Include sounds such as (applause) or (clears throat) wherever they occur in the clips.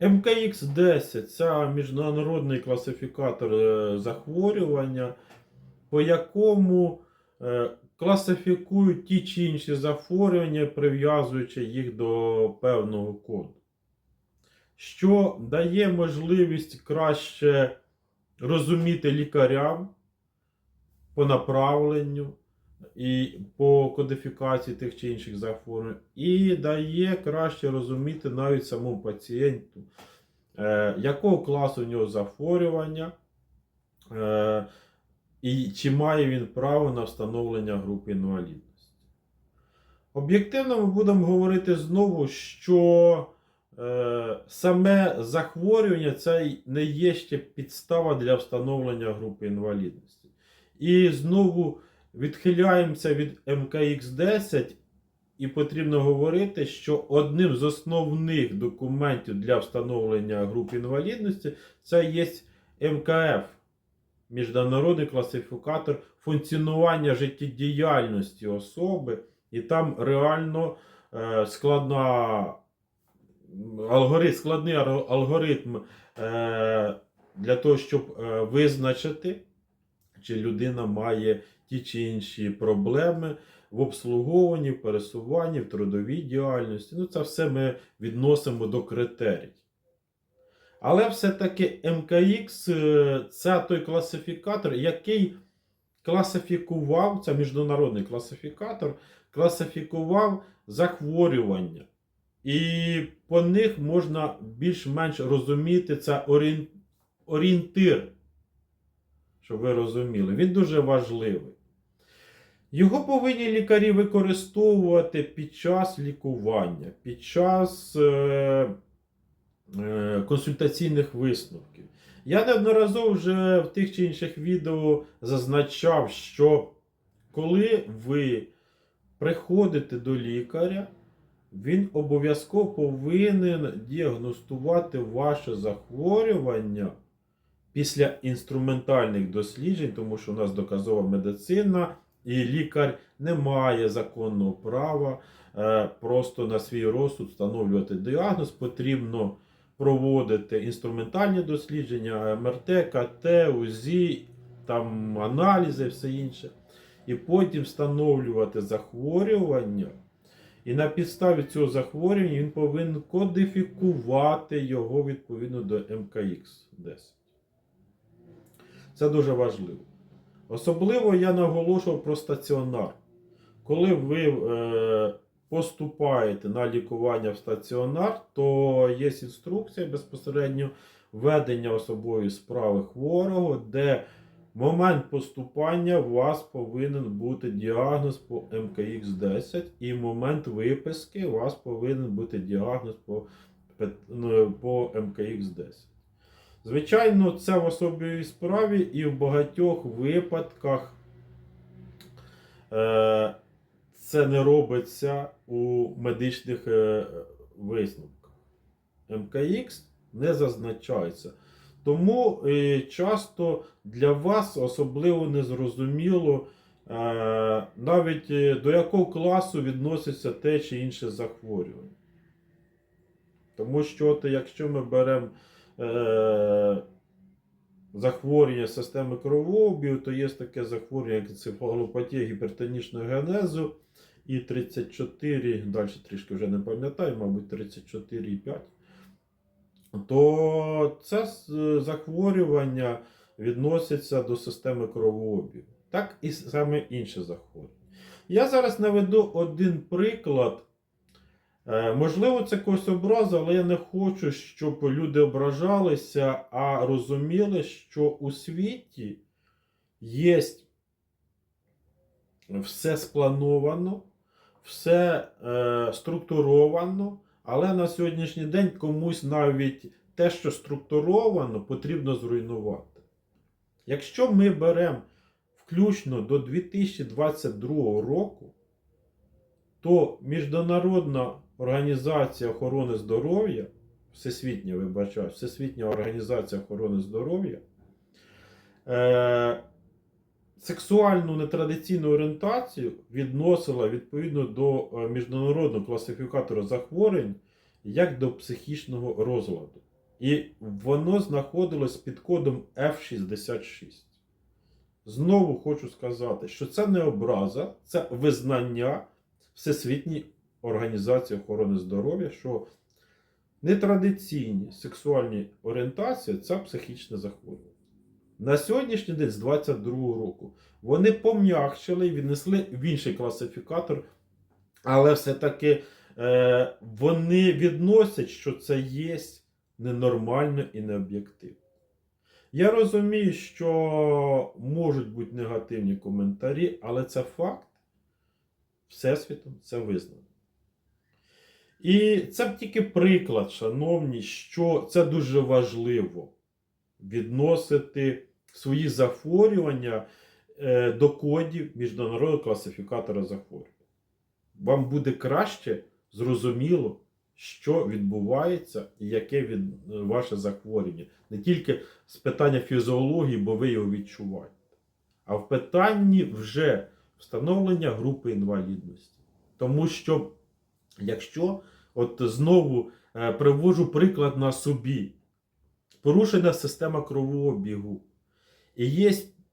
МКХ-10 це міжнародний класифікатор е, захворювання, по якому е, класифікують ті чи інші захворювання, прив'язуючи їх до певного коду. Що дає можливість краще розуміти лікарям по направленню і по кодифікації тих чи інших захворювань, і дає краще розуміти навіть самому пацієнту, е, якого класу у нього захворювання, е, і чи має він право на встановлення групи інвалідності. Об'єктивно ми будемо говорити знову, що е, саме захворювання це не є ще підстава для встановлення групи інвалідності. І знову відхиляємося від МКХ-10, і потрібно говорити, що одним з основних документів для встановлення групи інвалідності це є МКФ, Міжнародний класифікатор функціонування життєдіяльності особи, і там реально е, складна алгоритм, складний алгоритм е, для того, щоб е, визначити, чи людина має ті чи інші проблеми в обслуговуванні, в пересуванні, в трудовій діяльності. Ну, це все ми відносимо до критерій. Але все-таки МКХ е, це той класифікатор, який класифікував, це міжнародний класифікатор, класифікував захворювання. І по них можна більш-менш розуміти це орієнтир, щоб ви розуміли. Він дуже важливий. Його повинні лікарі використовувати під час лікування, під час е, е, консультаційних висновків. Я неодноразово вже в тих чи інших відео зазначав, що коли ви приходите до лікаря, він обов'язково повинен діагностувати ваше захворювання після інструментальних досліджень, тому що у нас доказова медицина, і лікар не має законного права е, просто на свій розсуд встановлювати діагноз. Потрібно проводити інструментальні дослідження, МРТ, КТ, УЗІ, там аналізи, все інше. І потім встановлювати захворювання. І на підставі цього захворювання він повинен кодифікувати його відповідно до МКХ-10. Це дуже важливо. Особливо я наголошував про стаціонар. Коли ви е, поступаєте на лікування в стаціонар, то є інструкція безпосередньо ведення особової справи хворого, де в момент поступання у вас повинен бути діагноз по МКХ-10, і в момент виписки у вас повинен бути діагноз по, ну, по МКХ-10. Звичайно, це в особовій справі і в багатьох випадках е, це не робиться у медичних е, висновках. МКХ не зазначається. Тому е, часто для вас особливо незрозуміло, е, навіть е, до якого класу відноситься те чи інше захворювання. Тому що, от, якщо ми беремо е, захворювання системи кровообігу, то є таке захворювання, як енцефалопатія гіпертонічного генезу і 34, далі трішки вже не пам'ятаю, мабуть, 34,5. То це захворювання відноситься до системи кровообігу. Так і саме інше захворювання. Я зараз наведу один приклад. Е, Можливо, це когось образа, але я не хочу, щоб люди ображалися, а розуміли, що у світі є все сплановано, все е, структуровано, але на сьогоднішній день комусь навіть те, що структуровано, потрібно зруйнувати. Якщо ми беремо включно до 2022 року, то Міжнародна організація охорони здоров'я, Всесвітня, вибачаю, Всесвітня організація охорони здоров'я, е, сексуальну нетрадиційну орієнтацію відносила відповідно до е, міжнародного класифікатора захворювань як до психічного розладу. І воно знаходилось під кодом F66. Знову хочу сказати, що це не образа, це визнання Всесвітньої організації охорони здоров'я, що нетрадиційні сексуальні орієнтації це психічне захворювання. На сьогоднішній день, з 22 року, вони пом'якшили і віднесли в інший класифікатор, але все-таки е, вони відносять, що це є ненормально і необ'єктивно. Я розумію, що можуть бути негативні коментарі, але це факт. Всесвітом це визнано. І це б тільки приклад, шановні, що це дуже важливо відносити свої захворювання е, до кодів міжнародного класифікатора захворювань. Вам буде краще зрозуміло, що відбувається і яке від, ваше захворювання. Не тільки з питання фізіології, бо ви його відчуваєте, а в питанні вже встановлення групи інвалідності. Тому що, якщо от знову е, привожу приклад на собі, порушена система кровообігу, і є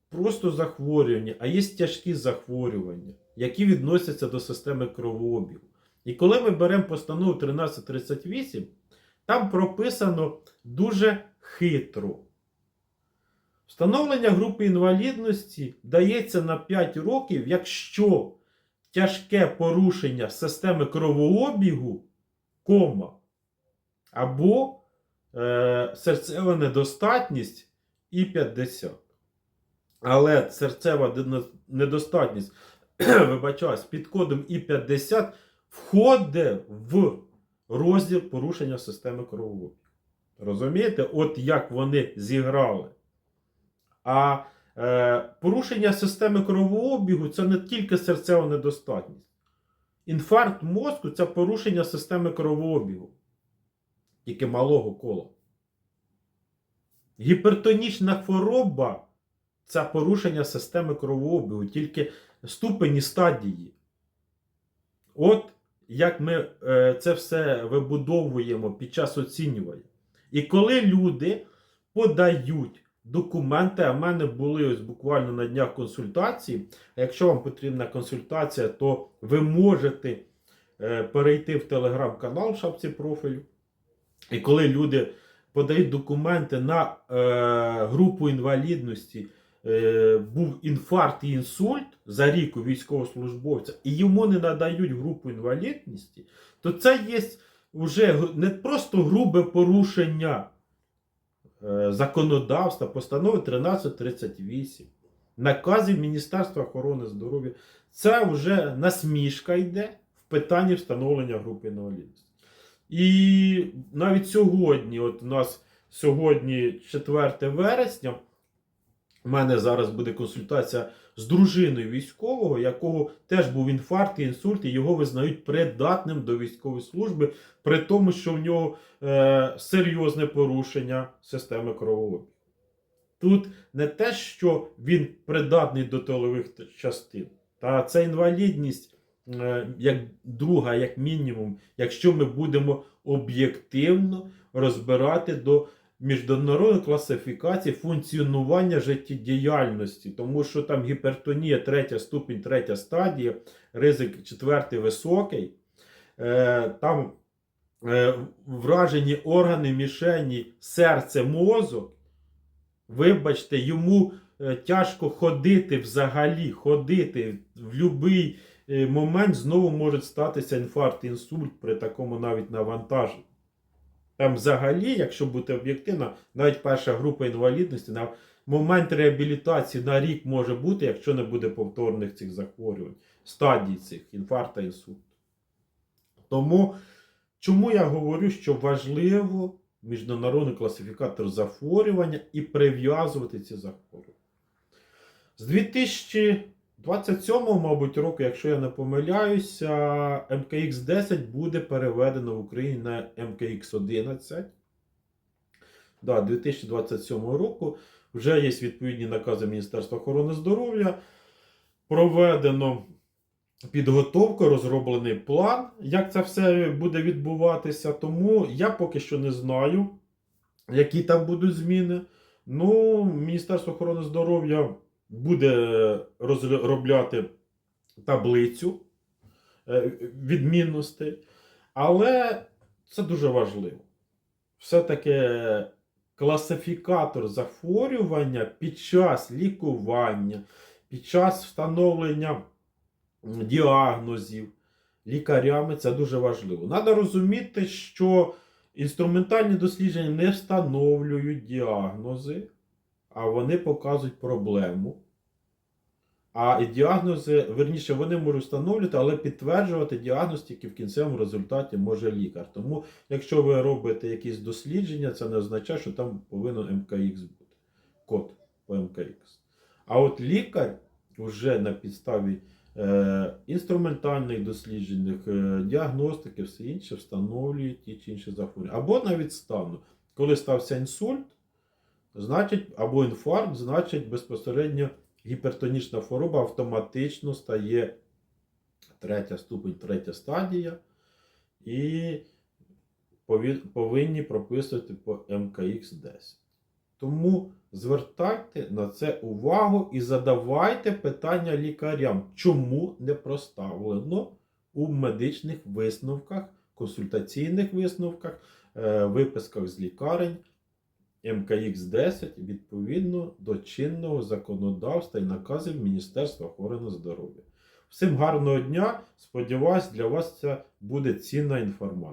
просто захворювання, а є тяжкі захворювання, які відносяться до системи кровообігу. І коли ми беремо постанову 1338, там прописано дуже хитро. Встановлення групи інвалідності дається на 5 років, якщо тяжке порушення системи кровообігу, кома, або е, серцева недостатність і 50. Але серцева недостатність, (clears throat) вибачаюсь, під кодом І50 входить в розділ порушення системи кровообігу. Розумієте, от як вони зіграли. А порушення системи кровообігу це не тільки серцева недостатність. Інфаркт мозку це порушення системи кровообігу, тільки малого кола. Гіпертонічна хвороба це порушення системи кровообігу, тільки ступені стадії. От як ми е, це все вибудовуємо під час оцінювання. І коли люди подають документи, а в мене були ось буквально на днях консультації. Якщо вам потрібна консультація, то ви можете е, перейти в телеграм-канал в шапці профілю. І коли люди подають документи на е, групу інвалідності, е, був інфаркт і інсульт за рік у військовослужбовця, і йому не надають групу інвалідності, то це є вже не просто грубе порушення законодавства, постанови 1338, наказів Міністерства охорони здоров'я. Це вже насмішка йде в питанні встановлення групи інвалідності. І навіть сьогодні, от у нас сьогодні 4 вересня, у мене зараз буде консультація з дружиною військового, якого теж був інфаркт і інсульт, і його визнають придатним до військової служби, при тому, що в нього е, серйозне порушення системи кровообігу. Тут не те, що він придатний до тилових частин, та це інвалідність е, як друга, як мінімум, якщо ми будемо об'єктивно розбирати до міжнародної класифікації функціонування життєдіяльності, тому що там гіпертонія, третя ступінь, третя стадія, ризик четвертий високий. Е, там е, вражені органи мішені, серце, мозок. Вибачте, йому е, тяжко ходити взагалі, ходити в будь-який момент знову може статися інфаркт, інсульт при такому навіть навантаженні. Там взагалі, якщо бути об'єктивно, навіть перша група інвалідності на момент реабілітації на рік може бути, якщо не буде повторних цих захворювань, стадій цих інфаркта, інсульту. Тому, чому я говорю, що важливо міжнародний класифікатор захворювання і прив'язувати ці захворювання. З 2027, мабуть, року, якщо я не помиляюся, МКХ-10 буде переведено в Україні на МКХ-11. Да, 2027 року вже є відповідні накази Міністерства охорони здоров'я. Проведено підготовка, розроблений план, як це все буде відбуватися. Тому я поки що не знаю, які там будуть зміни. Ну, Міністерство охорони здоров'я буде розробляти таблицю е, відмінностей, але це дуже важливо. Все-таки класифікатор захворювання під час лікування, під час встановлення діагнозів лікарями це дуже важливо. Треба розуміти, що інструментальні дослідження не встановлюють діагнози, а вони показують проблему. А діагнози, верніше, вони можуть встановлювати, але підтверджувати діагноз тільки в кінцевому результаті може лікар. Тому, якщо ви робите якісь дослідження, це не означає, що там повинен МКХ бути. Код по МКХ. А от лікар вже на підставі е, інструментальних досліджень, е, діагностики, все інше встановлює ті чи інші захворювання. Або навіть стану. Коли стався інсульт, значить, або інфаркт, значить безпосередньо гіпертонічна хвороба автоматично стає третя ступень, третя стадія. І повинні прописувати по МКХ 10. Тому звертайте на це увагу і задавайте питання лікарям, чому не проставлено у медичних висновках, консультаційних висновках, е, виписках з лікарень МКХ 10 відповідно до чинного законодавства і наказів Міністерства охорони здоров'я. Всім гарного дня! Сподіваюсь, для вас це буде цінна інформація.